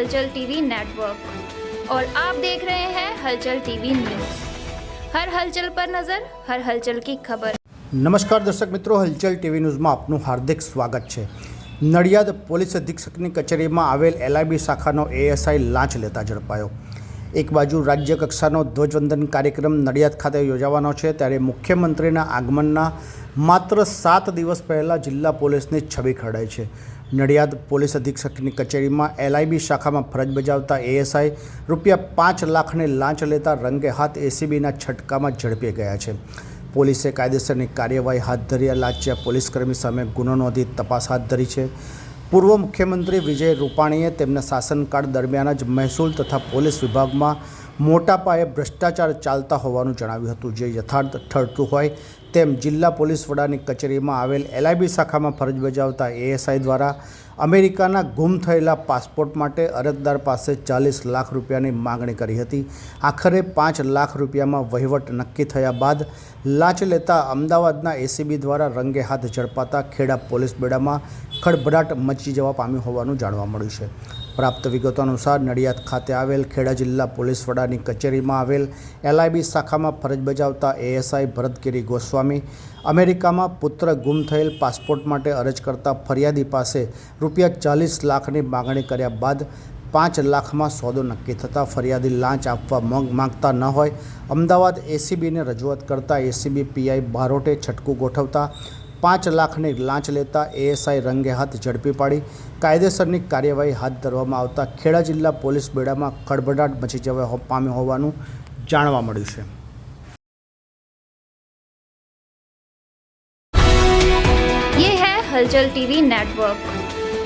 हलचल TV network और आप देख रहे हैं हलचल टीवी न्यूज हर हलचल पर नजर हर हलचल की खबर નમસ્કાર દર્શક મિત્રો હલચલ ટીવી ન્યૂઝમાં આપનું હાર્દિક સ્વાગત છે નડિયાદ પોલીસ અધિક્ષકની કચેરીમાં આવેલ એલઆઈબી શાખાનો એએસઆઈ લાંચ લેતા ઝડપાયો એક બાજુ રાજ્ય કક્ષાનો ધ્વજવંદન કાર્યક્રમ નડિયાદ ખાતે યોજાવાનો છે ત્યારે મુખ્યમંત્રીના આગમનના માત્ર સાત દિવસ પહેલાં જિલ્લા પોલીસની છબી ખરડાઈ છે નડિયાદ પોલીસ અધિક્ષકની કચેરીમાં એલઆઈબી શાખામાં ફરજ બજાવતા એએસઆઈ રૂપિયા પાંચ લાખની લાંચ લેતા રંગે હાથ એસીબીના છટકામાં ઝડપી ગયા છે. પોલીસે કાયદેસરની કાર્યવાહી હાથ ધરી લાંચિયા પોલીસકર્મી સામે ગુનો નોંધી તપાસ હાથ ધરી છે. પૂર્વ મુખ્યમંત્રી વિજય રૂપાણીએ તેમના શાસનકાળ દરમિયાન જ મહેસૂલ તથા પોલીસ વિભાગમાં મોટા પાયે ભ્રષ્ટાચાર ચાલતા હોવાનું જણાવ્યું હતું. જે યથાર્થ ઠરતું હોય તેમ જિલ્લા પોલીસ વડાની કચેરીમાં આવેલ એલઆઈબી શાખામાં ફરજ બજાવતા એએસઆઈ દ્વારા અમેરિકાના ગુમ થયેલા પાસપોર્ટ માટે અરજદાર પાસે ચાલીસ લાખ રૂપિયાની માગણી કરી હતી. આખરે પાંચ લાખ રૂપિયામાં વહીવટ નક્કી થયા બાદ લાંચ લેતા અમદાવાદના એસીબી દ્વારા રંગે હાથ ઝડપાતા ખેડા પોલીસ બેડામાં ખળભળાટ મચી જવા પામ્યું હોવાનું જાણવા મળ્યું છે. પ્રાપ્ત વિગતો અનુસાર નડિયાદ ખાતે આવેલ ખેડા જિલ્લા પોલીસ વડાની કચેરીમાં આવેલ એલઆઈબી શાખામાં ફરજ બજાવતા એએસઆઈ ભરતગીરી ગોસ્વામી અમેરિકામાં પુત્ર ગુમ થયેલ પાસપોર્ટ માટે અરજ કરતા ફરિયાદી પાસે રૂપિયા ચાલીસ લાખની માગણી કર્યા બાદ પાંચ લાખમાં સોદો નક્કી થતાં ફરિયાદી લાંચ આપવા માંગતા ન હોય. અમદાવાદ એસીબીને રજૂઆત કરતાં એસીબી પીઆઈ બારોટે છટકું ગોઠવતા પાંચ લાખની લાંચ લેતા એએસઆઈ રંગે હાથ ઝડપી પાડી. કાયદેસરની કાર્યવાહી હાથ ધરવામાં આવતા ખેડા જિલ્લા પોલીસ બેડામાં ખળભળાટ મચી જવા પામ્યો હોવાનું જાણવા મળ્યું છે. હલચલ ટીવી નેટવર્ક.